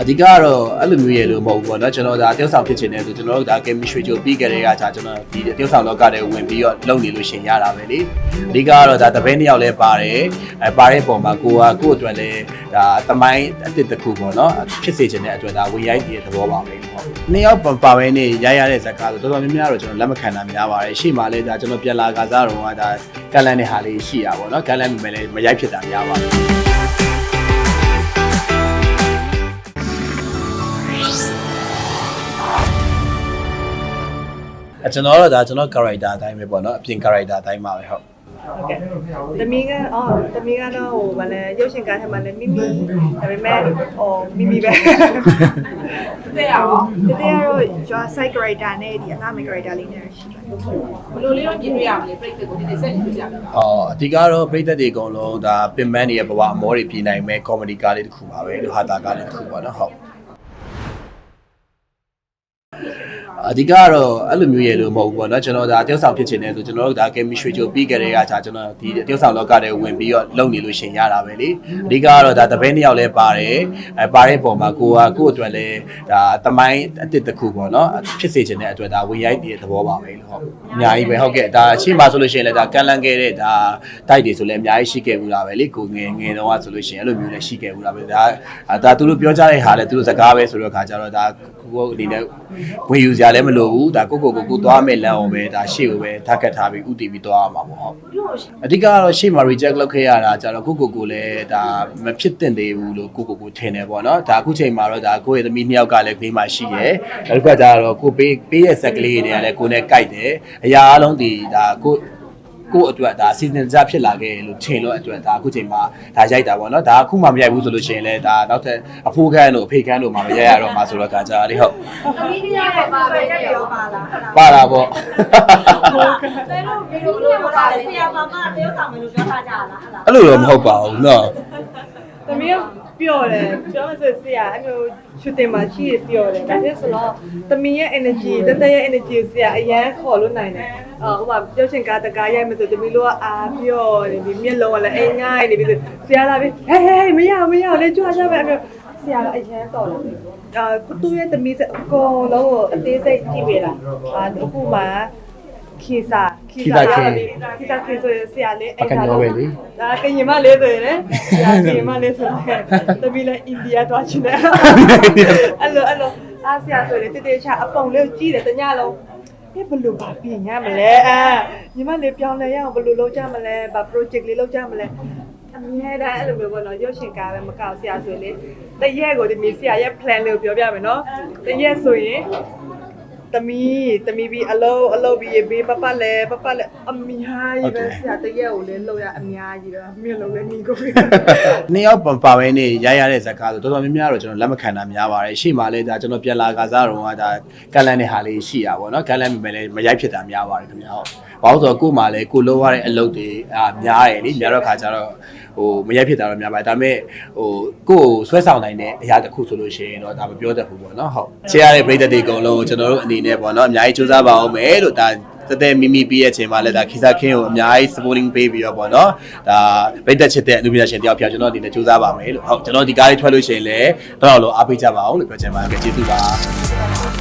အဓိကကတော့အဲ့လိုမျိုးရေလို့မဟုတ်ဘူးပေါ့နော်ကျွန်တော်ဒါတယောက်ဆောင်ဖြစ်ချင်တယ်ဆိုကျွန်တော်တို့ဒါ chemistry ကြိုပြီးကြတဲ့ကကြာကျွန်တော်ဒီတယောက်ဆောင်လောကထဲဝင်ပြီးတော့လုပ်နေလို့ရှင်ရတာပဲလေအဓိကကတော့ဒါတပည့်နှစ်ယောက်လဲပါတယ်အဲပါတဲ့ပုံမှာကိုကကို့အတွက်လဲဒါသမိုင်းအတစ်တစ်ခုပေါ့နော်ဖြစ်စေချင်တဲ့အတွက်ဒါဝင်ရိုက်တဲ့သဘောပါပဲဟုတ်နှစ်ယောက်ပါပဲနေရရတဲ့ဇာတ်ကားဆိုတော်တော်များများတော့ကျွန်တော်လက်မခံတာများပါတယ်ရှေ့မှာလဲဒါကျွန်တော်ပြန်လာကစားတော့ကဒါကလန်တဲ့ဟာလေးရှိရပါတော့ကလန်မိမယ်လဲမရိုက်ဖြစ်တာများပါတယ် ကျွန်တော်တို့ဒါကျွန်တော် character အတိုင်းပဲပေါ့နော်အပြင် character အတိုင်းပါပဲဟုတ်ဟုတ်ကဲ့တမီးကအော်တမီးကတော့ဟိုဗာလဲရုပ်ရှင်ကားထဲမှာလည်းမိမိဒါပေမဲ့ဟိုမိမိပဲတဲ့ရောတဲ့ရောကျွာ side character နဲ့ဒီအနာမ character လေးနဲ့ရှိတယ်ဘယ်လိုလေးတော့ပြင်ပြရမလဲပြိတ်ကိုဒီနေ့ဆက်နေပြရမယ်အော်အဓိကတော့ပြည်သက်တွေအကုန်လုံးဒါပင်ပန်းတွေရဲ့ဘဝအမောတွေပြည်နိုင်မဲ့ comedy ကားလေးတစ်ခုပါပဲလို့ဟာတာကားလေးတစ်ခုပါနော်ဟုတ် အဓိကကတော့အဲ့လိုမျိုးရေလို့မဟုတ်ဘူးပေါ့နော်ကျွန်တော်ဒါတယောက်ဆောင်ဖြစ်ချင်တယ်ဆိုကျွန်တော်တို့ဒါ chemistry ကြိုပြီးကြတဲ့ကကြာကျွန်တော်ဒီတယောက်ဆောင်လောကထဲဝင်ပြီးတော့လုပ်နေလို့ရှင်ရတာပဲလေအဓိကကတော့ဒါတပည့်နှစ်ယောက်လဲပါတယ်အဲပါတဲ့ပုံမှာကိုကကို့အတွက်လဲဒါသမိုင်းအတစ်တစ်ခုပေါ့နော်ဖြစ်စေချင်တဲ့အတွက်ဒါဝင်ရိုက်တဲ့သဘောပါပဲလို့ဟုတ်အများကြီးပဲဟုတ်ကဲ့ဒါအရှိမဆိုလို့ရှိရင်လဲဒါကန်လန်ခဲ့တဲ့ဒါတိုက်တွေဆိုလဲအများကြီးရှိခဲ့ဘူးလားပဲလေကိုငယ်ငယ်တော့ဆိုလို့ရှိရင်အဲ့လိုမျိုးလဲရှိခဲ့ဘူးလားပဲဒါဒါသူတို့ပြောကြတဲ့ဟာလဲသူတို့စကားပဲဆိုတော့ခါကြတော့ဒါကိုကိုအနေနဲ့ဝင်ယူစရာလည်းမလိုဘူးဒါကိုကိုကိုကိုသွားမယ်လမ်းအောင်ပဲဒါရှေ့ကိုပဲဓာတ်ကတ်ထားပြီးဥတည်ပြီးသွားရမှာပေါ့ဟုတ်အဓိကကတော့ရှေ့မှာ reject လုပ်ခဲ့ရတာကြတော့ကိုကိုကိုလည်းဒါမဖြစ်သင့်သေးဘူးလို့ကိုကိုကိုထင်တယ်ပေါ့နော်ဒါအခုချိန်မှာတော့ဒါကိုယ့်ရဲ့သမီးနှစ်ယောက်ကလည်းဘေးမှာရှိရယ်နောက်တစ်ခါကျတော့ကိုပေးပေးတဲ့ဆက်ကလေးတွေကလည်းကိုနဲ့ကြိုက်တယ်အရာအလုံးဒီဒါကို ကို့အတွက်ဒါအစီအစဉ်ကြဖြစ်လာခဲ့လို့ချိန်လို့အတွက်ဒါအခုချိန်မှာဒါရိုက်တာပေါ့နော်ဒါအခုမှမရိုက်ဘူးဆိုလို့ရှိရင်လည်းဒါနောက်ထပ်အဖိုးခန်းတို့အဖေခန်းတို့မှာမရိုက်ရတော့မှာဆိုတော့ကာကြလေဟုတ်မီဒီယာကပါပဲရောပါလားပါတာပေါ့တဲလို့ဒီလိုလိုပါလေဆရာမမတယောက်ဆောင်မယ်လို့ပြောထားကြလားအဲ့လိုတော့မဟုတ်ပါဘူးနော်သမီး ပျော့တယ်ပြောမစဆရာအဲ့လိုရှူတင်မှာရှိရပျော့တယ်ဒါဖြစ်ဆိုတော့တမီးရဲ့ energy တသက်ရဲ့ energy ကိုဆရာအရန်ခေါ်လို့နိုင်တယ်အော်ဟိုမှာရုပ်ရှင်ကားတကားရိုက်မယ်ဆိုတမီးတို့ကအာပျော့နေပြီမျက်လုံးကလည်းအိမ်ငိုင်းနေပြီဆိုဆရာလာပြီဟဲ့ဟဲ့မရမရလေကြွားကြမယ်အဲ့လိုဆရာကအရန်တော်တယ်အာကုတူရဲ့တမီးစအကုန်လုံးကိုအသေးစိတ်ကြည့်ပေးတာအာအခုမှ ခေစာခေစာခေစာခေဆိုဆရာလေးပကညောပဲလေဒါကရင်မလေးဆိုရင်လေဆရာကရင်မလေးဆိုရင်တမီးလည်းအိန္ဒိယသွားချင်တယ်အဲ့လိုအဲ့လိုအားဆရာဆိုရင်တတေချာအပုံလေးကိုကြည့်တယ်တညလုံးဒီဘယ်လိုပါပြင်ရမလဲအာညီမလေးပြောင်းလဲရအောင်ဘယ်လိုလုပ်ကြမလဲဘာ project လေးလုပ်ကြမလဲအမြဲတမ်းအဲ့လိုမျိုးပေါ့နော်ရုပ်ရှင်ကားပဲမကောက်ဆရာဆိုရင်လေတရက်ကိုဒီမီဆရာရဲ့ plan လေးကိုပြောပြမယ်နော်တရက်ဆိုရင် တမီးတမီးပြီးအလုံးအလုံးပြီးဘေးပပလဲပပလဲအများကြီးပဲဆရာတရက်ကိုလည်းလောက်ရအများကြီးပဲမြင်လို့လည်းညီကိုပဲ နှစ်ယောက်ပါပါပဲနေရရတဲ့ဇာတ်ကားဆိုတော်တော်များများတော့ကျွန်တော်လက်မခံတာများပါတယ်ရှေ့မှာလဲဒါကျွန်တော်ပြန်လာကစားတော့ကဒါကန်လန်တဲ့ဟာလေးရှိရပါတော့เนาะကန်လန်မိမယ်လဲမရိုက်ဖြစ်တာများပါတယ်ခင်ဗျာဟုတ် ဘာလို့ဆိုတော့ကို့မှာလည်းကိုလုံးရတဲ့အလုပ်တွေအာများတယ်လေများတော့ခါကျတော့ဟိုမရက်ဖြစ်တာတော့များပါတယ်ဒါပေမဲ့ဟိုကို့ဆွဲဆောင်နိုင်တဲ့အရာတစ်ခုဆိုလို့ရှိရင်တော့ဒါမပြောတတ်ဘူးပေါ့နော်ဟုတ်ရှေ့ရတဲ့ပြည်သက်တွေအကုန်လုံးကိုကျွန်တော်တို့အနေနဲ့ပေါ့နော်အများကြီးစူးစမ်းပါအောင်မယ်လို့ဒါတက်တက်မိမိပြည့်ရဲ့ချိန်မှာလည်းဒါခေစားခင်းကိုအများကြီး supporting ပေးပြီးတော့ပေါ့နော်ဒါဗိတ်သက်ချစ်တဲ့အမှုပညာရှင်တယောက်ဖြစ်ကျွန်တော်ဒီနေ့စူးစမ်းပါမယ်လို့ဟုတ်ကျွန်တော်ဒီကားလေးထွက်လို့ရှိရင်လည်းတော့လို့အားပေးကြပါအောင်လို့ပြောချင်ပါတယ်ကျေးဇူးပါ